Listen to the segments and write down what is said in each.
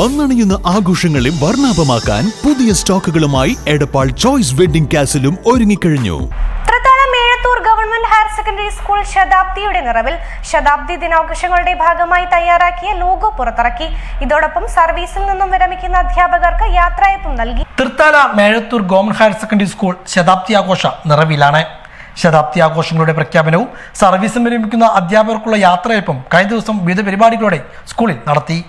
വന്നണിയുന്ന ആഘോഷങ്ങളെ വർണാഭമാക്കാൻ പുതിയ സ്റ്റോക്കുകളുമായി എടപ്പാൾ ചോയ്സ് വെഡിംഗ് കാസിലും ഒരുങ്ങിക്കഴിഞ്ഞു. ഗവൺമെന്റ് ഹയർ സെക്കൻഡറി സ്കൂൾ ശതാബ്ദിയുടെ നിറവിൽ ശതാബ്ദി ദിനാഘോഷങ്ങളുടെ ഭാഗമായി തയ്യാറാക്കിയ ലോഗോ പുറത്തിറക്കി. ഇതോടൊപ്പം സർവീസിൽ നിന്നും വിരമിക്കുന്ന അധ്യാപകർക്ക് യാത്രയപ്പും നൽകി. Thrithala Mezhathur government higher secondary school ശതാബ്ദി ആഘോഷ നിറവിലാണ്. ശതാബ്ദി ആഘോഷങ്ങളുടെ പ്രഖ്യാപനവും സർവീസിൽ വിരമിക്കുന്ന അധ്യാപകർക്കുള്ള യാത്രയപ്പും കഴിഞ്ഞ ദിവസം വിവിധ പരിപാടികളോടെ സ്കൂളിൽ നടത്തി.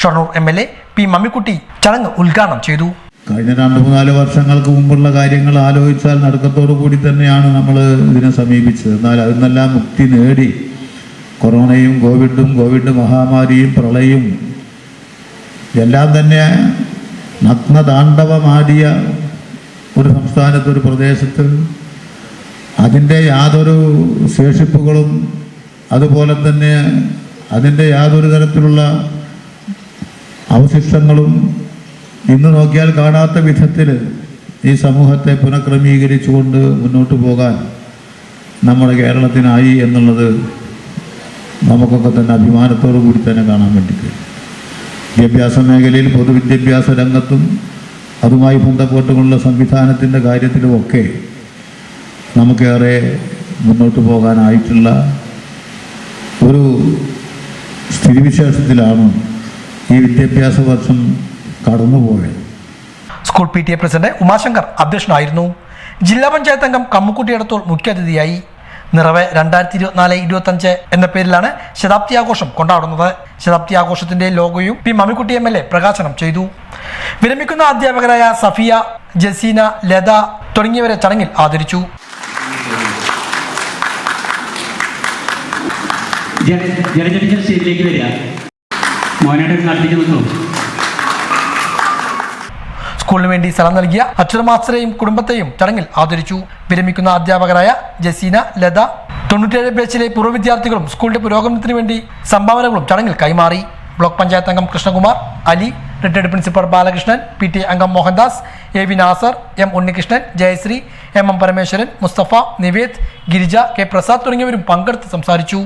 Shoranur M L A P Mammikutty ചടങ്ങ് ഉദ്ഘാടനം ചെയ്തു. കഴിഞ്ഞ രണ്ട് മൂന്നാൽ വർഷങ്ങൾക്ക് മുമ്പുള്ള കാര്യങ്ങൾ ആലോചിച്ചാൽ നടുക്കത്തോടു കൂടി തന്നെയാണ് നമ്മൾ ഇതിനെ സമീപിച്ചത്. എന്നാൽ അതിൽ നിന്നെല്ലാം മുക്തി നേടി. കൊറോണയും കോവിഡും കോവിഡ് മഹാമാരിയും പ്രളയും എല്ലാം തന്നെ നഗ്നതാണ്ഡവമാടിയ ഒരു സംസ്ഥാനത്ത് ഒരു പ്രദേശത്ത് അതിന്റെ യാതൊരു ശേഷിപ്പുകളും അതുപോലെ തന്നെ അതിന്റെ യാതൊരു തരത്തിലുള്ള അവശിഷ്ടങ്ങളും ഇന്ന് നോക്കിയാൽ കാണാത്ത വിധത്തിൽ ഈ സമൂഹത്തെ പുനഃക്രമീകരിച്ചുകൊണ്ട് മുന്നോട്ട് പോകാൻ നമ്മുടെ കേരളത്തിനായി എന്നുള്ളത് നമുക്കൊക്കെ തന്നെ അഭിമാനത്തോടു കൂടി തന്നെ കാണാൻ വേണ്ടി വിദ്യാഭ്യാസ മേഖലയിൽ പൊതുവിദ്യാഭ്യാസ രംഗത്തും അതുമായി ബന്ധപ്പെട്ടുകൊണ്ടുള്ള സംവിധാനത്തിന്റെ കാര്യത്തിലുമൊക്കെ നമുക്കേറെ മുന്നോട്ട് പോകാനായിട്ടുള്ള ഒരു സ്ഥിതിവിശേഷത്തിലാണ് ഈ വിദ്യാഭ്യാസ വർഷം കടന്നുപോയത് school P T A president Umashankar അധ്യക്ഷനായിരുന്നു. ജില്ലാ പഞ്ചായത്ത് അംഗം കമ്മുക്കുട്ടി എടത്തോൾ മുഖ്യാതിഥിയായി നിറവെ രണ്ടായിരത്തി ഇരുപത്തിനാല് ഇരുപത്തഞ്ച് എന്ന പേരിലാണ് ശതാബ്ദി ആഘോഷം കൊണ്ടാടുന്നത്. ശതാബ്ദി ആഘോഷത്തിന്റെ ലോഗോയും P Mammikutty M L A പ്രകാശനം ചെയ്തു. വിരമിക്കുന്ന അധ്യാപകരായ സഫിയ ജസീന ലത തുടങ്ങിയവരെ ചടങ്ങിൽ ആദരിച്ചു. ജലജടിച്ച സ്റ്റേജിലേക്ക് വരിക. സ്കൂളിന് വേണ്ടി സ്ഥലം നൽകിയ അക്ഷരമാസ്റ്ററെയും കുടുംബത്തെയും ചടങ്ങിൽ ആദരിച്ചു. വിരമിക്കുന്ന അധ്യാപകരായ ജസീന ലത തൊണ്ണൂറ്റേഴ് ബേച്ചിലെ പൂർവ വിദ്യാർത്ഥികളും സ്കൂളിന്റെ പുരോഗമനത്തിന് വേണ്ടി സംഭാവനകളും ചടങ്ങിൽ കൈമാറി. ബ്ലോക്ക് പഞ്ചായത്ത് അംഗം Krishnakumar Ali retired principal Balakrishnan P T അംഗം Mohandas A V Nasar M Unnikrishnan Jayasree M M Parameswaran Mustafa Nived Girija K Prasad തുടങ്ങിയവരും പങ്കെടുത്ത് സംസാരിച്ചു.